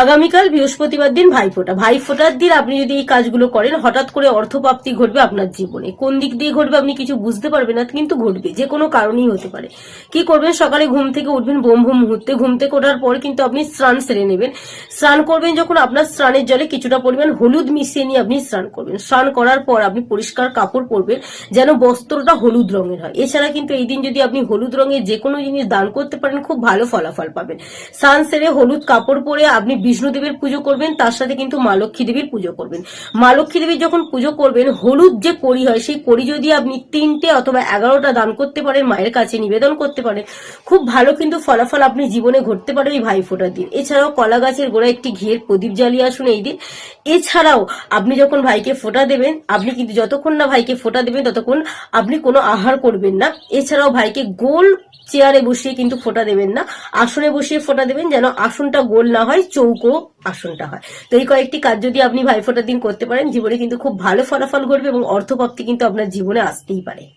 আগামীকাল বৃহস্পতিবার দিন ভাইফোঁটা। ভাইফোঁটার দিন আপনি যদি এই কাজগুলো করেন, হঠাৎ করে অর্থপ্রাপ্তি ঘটবে আপনার জীবনে। কোন দিক দিয়ে ঘটবে আপনি কিছু বুঝতে পারবেন না, কিন্তু ঘটবে, যে কোনো কারণেই হতে পারে। কি করবেন? সকালে ঘুম থেকে উঠবেন ব্রহ্ম মুহূর্তে। ঘুম থেকে ওঠার পর কিন্তু আপনি স্নান সেরে নেবেন। স্নান করবেন যখন আপনার স্নানের জলে কিছুটা পরিমাণ হলুদ মিশিয়ে নিয়ে আপনি স্নান করবেন। স্নান করার পর আপনি পরিষ্কার কাপড় পরবেন, যেন বস্ত্রটা হলুদ রঙের হয়। এছাড়া কিন্তু এই দিন যদি আপনি হলুদ রঙের যে কোনো জিনিস দান করতে পারেন, খুব ভালো ফলাফল পাবেন। স্নান সেরে হলুদ কাপড় পরে আপনি বিষ্ণুদেবের পুজো করবেন, তার সাথে কিন্তু মা লক্ষ্মী দেবীর পুজো করবেন। মা লক্ষ্মী দেবীর যখন পুজো করবেন, হলুদ যে কড়ি হয়, সেই কড়ি যদি আপনি তিনটে অথবা এগারোটা দান করতে পারেন, মায়ের কাছে নিবেদন করতে পারেন, খুব ভালো কিন্তু ফলাফল আপনি জীবনে ঘটতে পারে এই ভাইফোঁটার দিন। এছাড়াও কলা গাছের গোড়ায় একটি ঘের প্রদীপ জ্বালিয়ে আসুন এই দিন। এছাড়াও আপনি যখন ভাইকে ফোঁটা দেবেন, আপনি কিন্তু যতক্ষণ না ভাইকে ফোঁটা দেবেন, ততক্ষণ আপনি কোনো আহার করবেন না। এছাড়াও ভাইকে গোল চেয়ারে বসিয়ে কিন্তু ফোঁটা দেবেন না। আসনে বসিয়ে ফোটা দেবেন, যেন আসনটা গোল না হয় চৌকো আসনটা হয়। তো এই কয়েকটি কাজ যদি আপনি ভাইফোঁটার দিন করতে পারেন, জীবনে কিন্তু খুব ভালো ফলাফল ঘটবে এবং অর্থপ্রাপ্তি কিন্তু আপনার জীবনে আসতেই পারে।